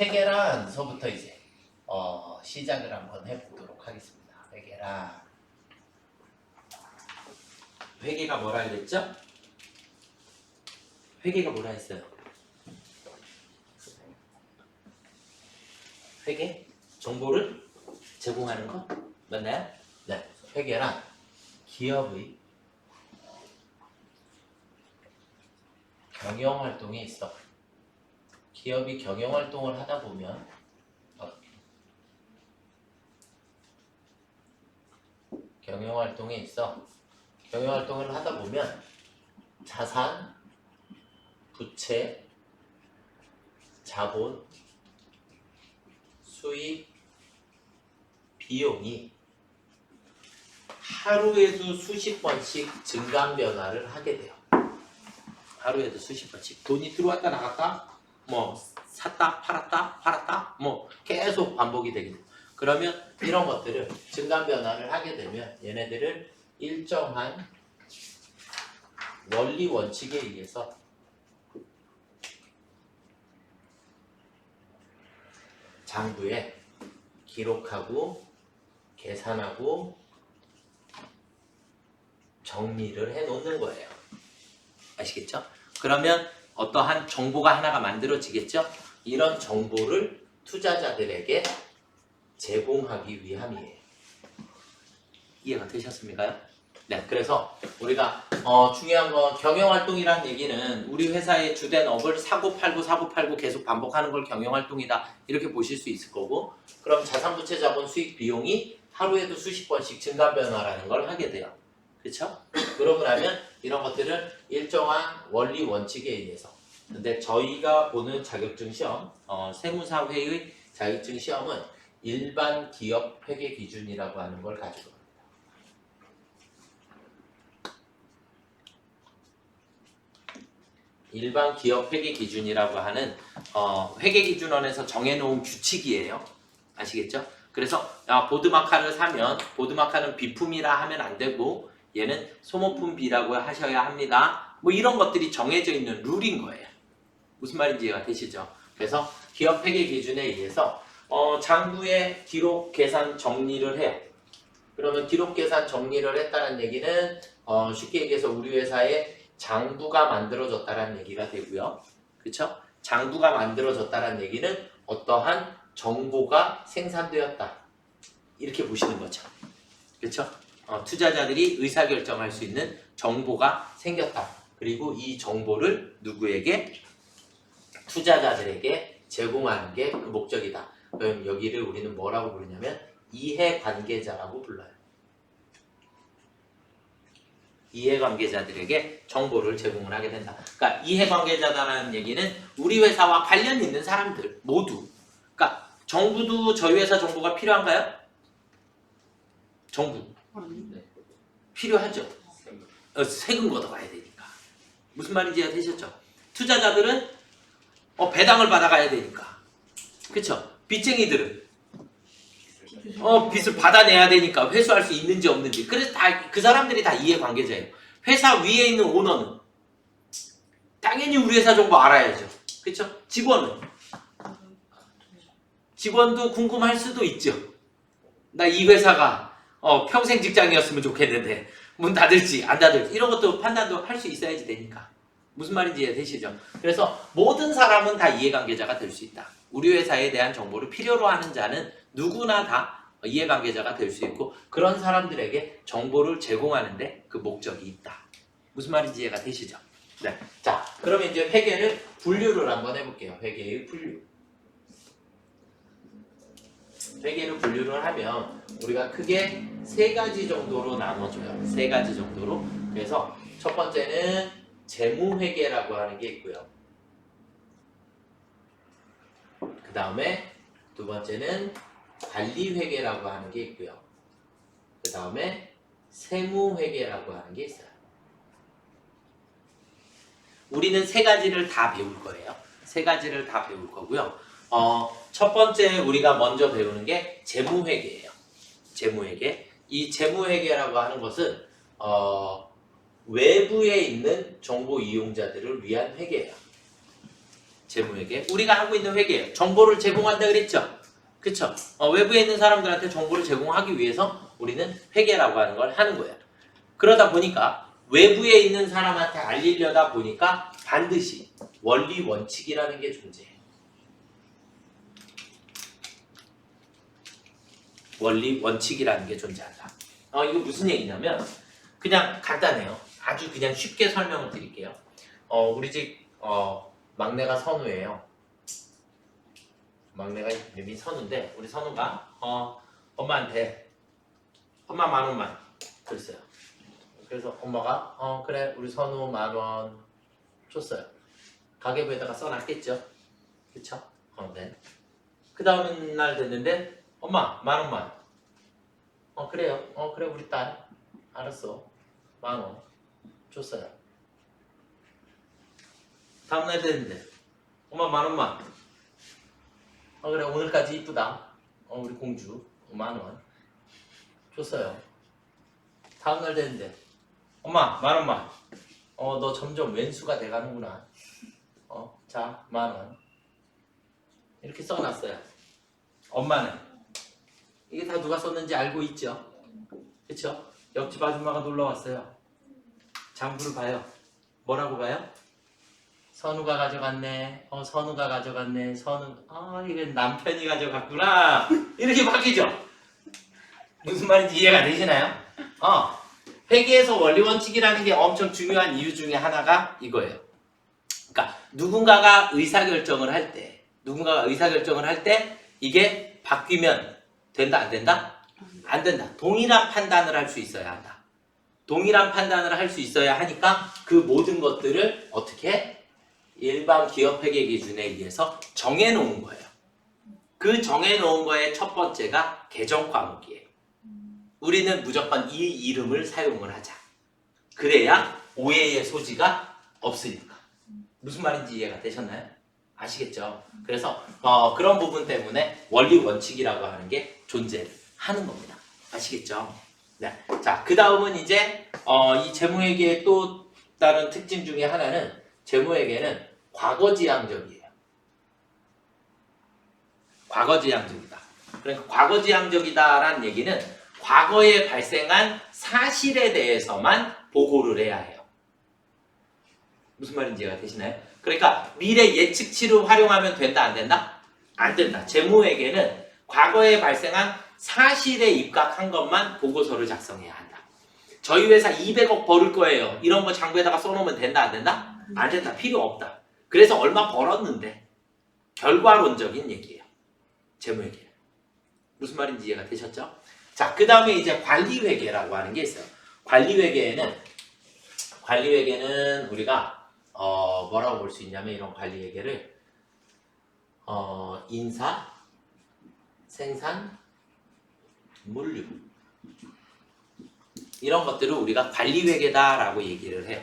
회계란서부터 이제 어, 시작을 한번 해보도록 하겠습니다. 회계란 회계가 뭐라 그랬죠? 회계가 뭐라 했어요? 회계? 정보를 제공하는 거? 맞나요? 네, 회계란 기업의 경영 활동에 있어 기업이 경영 활동을 하다 보면 어, 경영 활동에 있어. 경영 활동을 하다 보면 자산, 부채, 자본, 수입, 비용이 하루에도 수십 번씩 증감 변화를 하게 돼요. 하루에도 수십 번씩. 돈이 들어왔다 나갔다 뭐 샀다 팔았다 팔았다 뭐 계속 반복이 되게 돼요. 그러면 이런 것들을 증감 변화를 하게 되면 얘네들을 일정한 원리 원칙에 의해서 장부에 기록하고 계산하고 정리를 해 놓는 거예요. 아시겠죠? 그러면 어떠한 정보가 하나가 만들어지겠죠? 이런 정보를 투자자들에게 제공하기 위함이에요. 이해가 되셨습니까? 네, 그래서 우리가 어, 중요한 건 경영활동이라는 얘기는 우리 회사의 주된 업을 사고 팔고 사고 팔고 계속 반복하는 걸 경영활동이다 이렇게 보실 수 있을 거고 그럼 자산부채 자본 수익 비용이 하루에도 수십 번씩 증가 변화라는 걸 하게 돼요. 그렇죠? 그러고 나면 이런 것들은 일정한 원리 원칙에 의해서 근데 저희가 보는 자격증 시험, 어, 세무사회의 자격증 시험은 일반 기업 회계 기준이라고 하는 걸 가지고 합니다. 일반 기업 회계 기준이라고 하는 어, 회계 기준원에서 정해놓은 규칙이에요. 아시겠죠? 그래서 아, 보드마카를 사면 보드마카는 비품이라 하면 안 되고 얘는 소모품 B라고 하셔야 합니다. 뭐 이런 것들이 정해져 있는 룰인 거예요. 무슨 말인지 이해가 되시죠? 그래서 기업 회계 기준에 의해서 어, 장부의 기록 계산 정리를 해요. 그러면 기록 계산 정리를 했다는 얘기는 어, 쉽게 얘기해서 우리 회사에 장부가 만들어졌다는 얘기가 되고요. 그렇죠? 장부가 만들어졌다는 얘기는 어떠한 정보가 생산되었다. 이렇게 보시는 거죠. 그렇죠? 어, 투자자들이 의사결정할 수 있는 정보가 생겼다. 그리고 이 정보를 누구에게 투자자들에게 제공하는 게 그 목적이다. 그럼 여기를 우리는 뭐라고 부르냐면 이해관계자라고 불러요. 이해관계자들에게 정보를 제공을 하게 된다. 그러니까 이해관계자다라는 얘기는 우리 회사와 관련 있는 사람들 모두. 그러니까 정부도 저희 회사 정보가 필요한가요? 정부 네. 필요하죠. 어, 세금 걷어가야 되니까. 무슨 말인지 되셨죠? 투자자들은 어, 배당을 받아가야 되니까. 그렇죠? 빚쟁이들은 어, 빚을 받아내야 되니까 회수할 수 있는지 없는지. 그래서 다 그 사람들이 다 이해관계자예요. 회사 위에 있는 오너는 당연히 우리 회사 정보 알아야죠. 그렇죠? 직원은 직원도 궁금할 수도 있죠. 나 이 회사가 어, 평생 직장이었으면 좋겠는데 문 닫을지 안 닫을지 이런 것도 판단도 할 수 있어야지 되니까. 무슨 말인지 이해되시죠? 그래서 모든 사람은 다 이해관계자가 될 수 있다. 우리 회사에 대한 정보를 필요로 하는 자는 누구나 다 이해관계자가 될 수 있고 그런 사람들에게 정보를 제공하는데 그 목적이 있다. 무슨 말인지 이해가 되시죠? 네. 자, 그러면 이제 회계를 분류를 한번 해볼게요. 회계의 분류. 회계를 분류를 하면 우리가 크게 세 가지 정도로 나눠줘요. 세 가지 정도로. 그래서 첫 번째는 재무회계라고 하는 게 있고요. 그 다음에 두 번째는 관리회계라고 하는 게 있고요. 그 다음에 세무회계라고 하는 게 있어요. 우리는 세 가지를 다 배울 거예요. 세 가지를 다 배울 거고요. 어, 첫 번째 우리가 먼저 배우는 게 재무회계예요. 재무회계. 이 재무회계라고 하는 것은 어, 외부에 있는 정보 이용자들을 위한 회계예요. 재무회계. 우리가 하고 있는 회계예요. 정보를 제공한다 그랬죠? 그쵸? 어, 외부에 있는 사람들한테 정보를 제공하기 위해서 우리는 회계라고 하는 걸 하는 거예요. 그러다 보니까 외부에 있는 사람한테 알리려다 보니까 반드시 원리 원칙이라는 게 존재해요. 원리 원칙이라는 게 존재한다. 어, 이거 무슨 얘기냐면 그냥 간단해요. 아주 그냥 쉽게 설명을 드릴게요. 어, 우리 집 어, 막내가 선우예요. 막내가 이름이 선우인데 우리 선우가 어, 엄마한테 엄마 만 원만 그랬어요. 그래서 엄마가 어 그래 우리 선우 만 원 줬어요. 가계부에다가 써놨겠죠. 그쵸? 어, 네. 그 다음 날 됐는데 엄마 만 원만. 어 그래요. 어 그래 우리 딸 알았어 만 원 줬어요. 다음 날 됐는데 엄마 만 원만. 어 그래 오늘까지 이쁘다. 어 우리 공주 만 원 줬어요. 다음 날 됐는데 엄마 만 원만. 어 너 점점 왼수가 돼가는구나. 어자 만 원. 이렇게 써놨어요. 엄마는 이게 다 누가 썼는지 알고 있죠? 그쵸? 옆집 아줌마가 놀러 왔어요. 장부를 봐요. 뭐라고 봐요? 선우가 가져갔네. 어, 선우가 가져갔네. 선우. 아, 이건 남편이 가져갔구나. 이렇게 바뀌죠? 무슨 말인지 이해가 되시나요? 어. 회계에서 원리 원칙이라는 게 엄청 중요한 이유 중에 하나가 이거예요. 그러니까 누군가가 의사 결정을 할 때, 누군가가 의사 결정을 할 때 이게 바뀌면 된다 안 된다? 안 된다. 동일한 판단을 할 수 있어야 한다. 동일한 판단을 할 수 있어야 하니까 그 모든 것들을 어떻게 일반 기업 회계 기준에 의해서 정해놓은 거예요. 그 정해놓은 거의 첫 번째가 개정 과목이에요. 우리는 무조건 이 이름을 사용을 하자. 그래야 오해의 소지가 없으니까. 무슨 말인지 이해가 되셨나요? 아시겠죠? 그래서 어, 그런 부분 때문에 원리 원칙이라고 하는 게 존재하는 겁니다. 아시겠죠? 네. 자, 그 다음은 이제 어, 이 재무회계의 또 다른 특징 중에 하나는 재무회계는 과거지향적이에요. 과거지향적이다. 그러니까 과거지향적이다라는 얘기는 과거에 발생한 사실에 대해서만 보고를 해야 해요. 무슨 말인지 이해가 되시나요? 그러니까 미래 예측치를 활용하면 된다 안 된다? 안 된다. 재무회계는 과거에 발생한 사실에 입각한 것만 보고서를 작성해야 한다. 저희 회사 200억 벌을 거예요. 이런 거 장부에다가 써놓으면 된다 안 된다? 안 된다. 필요 없다. 그래서 얼마 벌었는데 결과론적인 얘기예요. 재무회계. 무슨 말인지 이해가 되셨죠? 자, 그 다음에 이제 관리회계라고 하는 게 있어요. 관리회계에는 관리회계는 우리가 어, 뭐라고 볼 수 있냐면 이런 관리 회계를 어, 인사, 생산, 물류 이런 것들을 우리가 관리 회계다라고 얘기를 해요.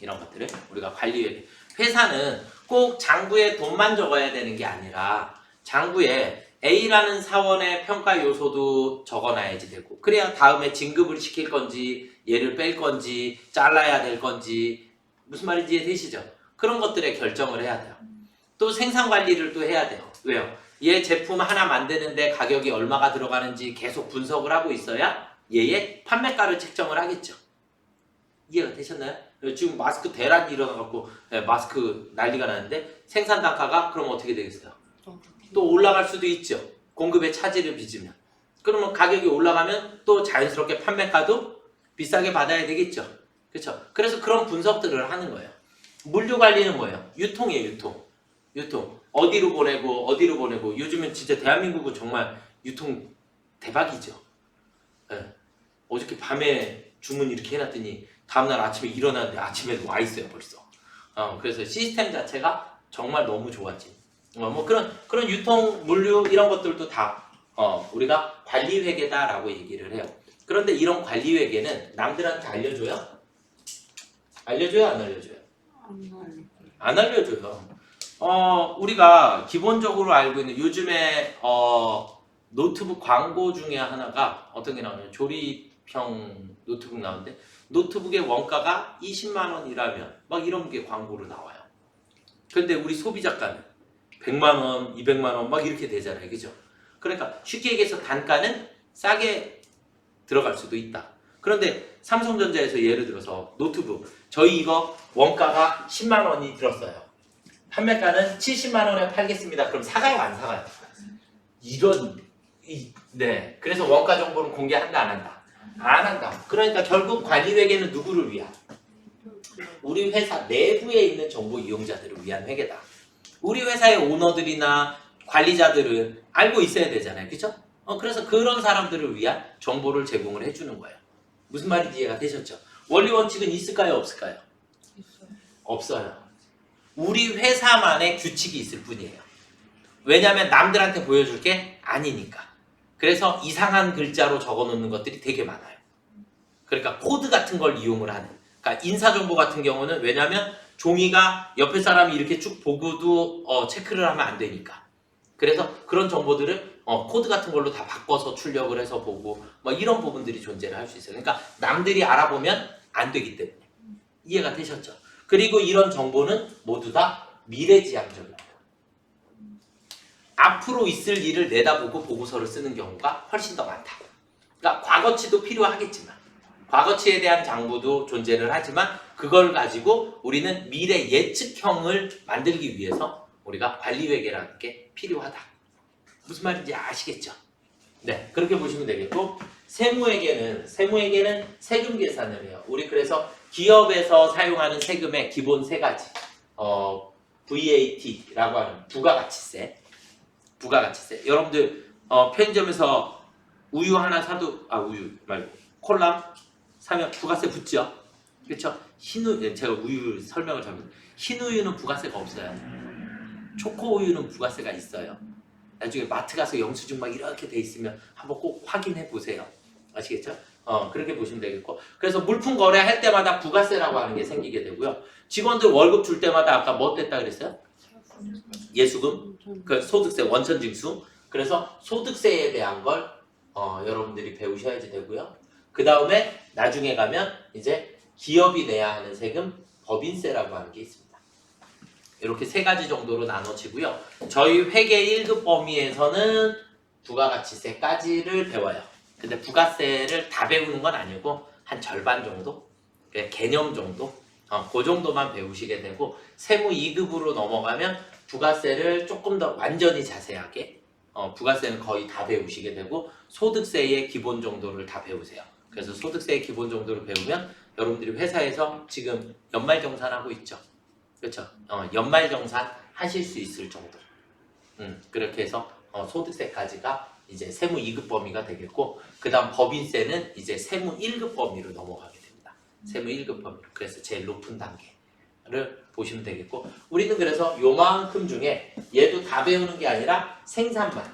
이런 것들을 우리가 관리 회계. 회사는 꼭 장부에 돈만 적어야 되는 게 아니라 장부에 A라는 사원의 평가 요소도 적어놔야지 되고 그래야 다음에 진급을 시킬 건지 얘를 뺄 건지 잘라야 될 건지 무슨 말인지 이해되시죠? 그런 것들에 결정을 해야 돼요. 또 생산 관리를 또 해야 돼요. 왜요? 얘 제품 하나 만드는데 가격이 얼마가 들어가는지 계속 분석을 하고 있어야 얘의 판매가를 책정을 하겠죠. 이해가 되셨나요? 지금 마스크 대란이 일어나갖고 예, 마스크 난리가 나는데 생산 단가가 그럼 어떻게 되겠어요? 또 올라갈 수도 있죠. 공급의 차질을 빚으면. 그러면 가격이 올라가면 또 자연스럽게 판매가도 비싸게 받아야 되겠죠. 그렇죠. 그래서 그런 분석들을 하는 거예요. 물류 관리는 뭐예요? 유통이에요, 유통. 유통. 어디로 보내고 어디로 보내고 요즘은 진짜 대한민국은 정말 유통 대박이죠. 예. 어저께 밤에 주문 이렇게 해놨더니 다음날 아침에 일어났는데 아침에도 와 있어요 벌써. 어, 그래서 시스템 자체가 정말 너무 좋아진. 어, 뭐 그런 그런 유통 물류 이런 것들도 다 어, 우리가 관리 회계다라고 얘기를 해요. 그런데 이런 관리 회계는 남들한테 알려줘요? 알려줘요, 안 알려줘요? 안 알려줘요. 어, 우리가 기본적으로 알고 있는 요즘에 어, 노트북 광고 중에 하나가 어떤 게 나오냐면 조립형 노트북 나오는데 노트북의 원가가 20만 원이라면 막 이런 게 광고로 나와요. 근데 우리 소비자가는 100만 원, 200만 원 막 이렇게 되잖아요. 그죠? 그러니까 쉽게 얘기해서 단가는 싸게 들어갈 수도 있다. 그런데 삼성전자에서 예를 들어서 노트북 저희 이거 원가가 10만 원이 들었어요. 판매가는 70만 원에 팔겠습니다. 그럼 사가요 안 사가요? 이런 이, 네 그래서 원가 정보는 공개한다 안 한다? 안 한다. 그러니까 결국 관리회계는 누구를 위한? 우리 회사 내부에 있는 정보 이용자들을 위한 회계다. 우리 회사의 오너들이나 관리자들은 알고 있어야 되잖아요. 그죠? 어, 그래서 그런 사람들을 위한 정보를 제공을 해주는 거예요. 무슨 말인지 이해가 되셨죠? 원리 원칙은 있을까요? 없을까요? 없어요. 우리 회사만의 규칙이 있을 뿐이에요. 왜냐하면 남들한테 보여줄 게 아니니까. 그래서 이상한 글자로 적어 놓는 것들이 되게 많아요. 그러니까 코드 같은 걸 이용을 하는. 그러니까 인사정보 같은 경우는 왜냐하면 종이가 옆에 사람이 이렇게 쭉 보고도 어, 체크를 하면 안 되니까. 그래서 그런 정보들을 어, 코드 같은 걸로 다 바꿔서 출력을 해서 보고 뭐 이런 부분들이 존재를 할 수 있어요. 그러니까 남들이 알아보면 안 되기 때문에 이해가 되셨죠? 그리고 이런 정보는 모두 다 미래지향적입니다. 앞으로 있을 일을 내다보고 보고서를 쓰는 경우가 훨씬 더 많다. 그러니까 과거치도 필요하겠지만 과거치에 대한 장부도 존재를 하지만 그걸 가지고 우리는 미래 예측형을 만들기 위해서 우리가 관리회계라는 게 필요하다. 무슨 말인지 아시겠죠? 네, 그렇게 보시면 되겠고 세무회계는 세무회계는 세금 계산을 해요. 우리 그래서 기업에서 사용하는 세금의 기본 세 가지. 어, VAT라고 하는 부가가치세. 부가가치세. 여러분들 어, 편의점에서 우유 하나 사도 아 우유 말고 콜라 사면 부가세 붙죠. 그렇죠? 흰우유 제가 우유 설명을 잘못. 흰우유는 부가세가 없어요. 초코 우유는 부가세가 있어요. 나중에 마트 가서 영수증 막 이렇게 돼 있으면 한번 꼭 확인해 보세요. 아시겠죠? 어 그렇게 보시면 되겠고 그래서 물품 거래할 때마다 부가세라고 하는 게 생기게 되고요. 직원들 월급 줄 때마다 아까 뭐 뗐다 그랬어요? 예수금, 그 소득세 원천징수. 그래서 소득세에 대한 걸 어, 여러분들이 배우셔야지 되고요. 그 다음에 나중에 가면 이제 기업이 내야 하는 세금 법인세라고 하는 게 있습니다. 이렇게 세 가지 정도로 나눠지고요. 저희 회계 1급 범위에서는 부가가치세 까지를 배워요. 근데 부가세를 다 배우는 건 아니고 한 절반 정도, 그냥 개념 정도, 어, 그 정도만 배우시게 되고 세무 2급으로 넘어가면 부가세를 조금 더 완전히 자세하게 어, 부가세는 거의 다 배우시게 되고 소득세의 기본 정도를 다 배우세요. 그래서 소득세의 기본 정도를 배우면 여러분들이 회사에서 지금 연말정산하고 있죠. 그렇죠. 어, 연말 정산 하실 수 있을 정도. 음, 그렇게 해서 어, 소득세까지가 이제 세무 2급 범위가 되겠고 그다음 법인세는 이제 세무 1급 범위로 넘어가게 됩니다. 세무 1급 범위로. 그래서 제일 높은 단계를 보시면 되겠고 우리는 그래서 요만큼 중에 얘도 다 배우는 게 아니라 생산만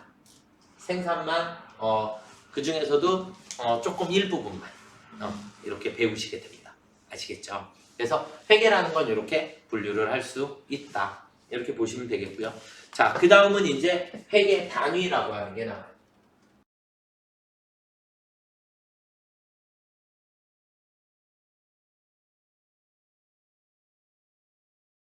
생산만 어, 그 중에서도 어, 조금 일부분만 어, 이렇게 배우시게 됩니다. 아시겠죠? 그래서 회계라는 건 이렇게 분류를 할 수 있다. 이렇게 보시면 되겠고요. 자, 그 다음은 이제 회계 단위라고 하는 게 나와요.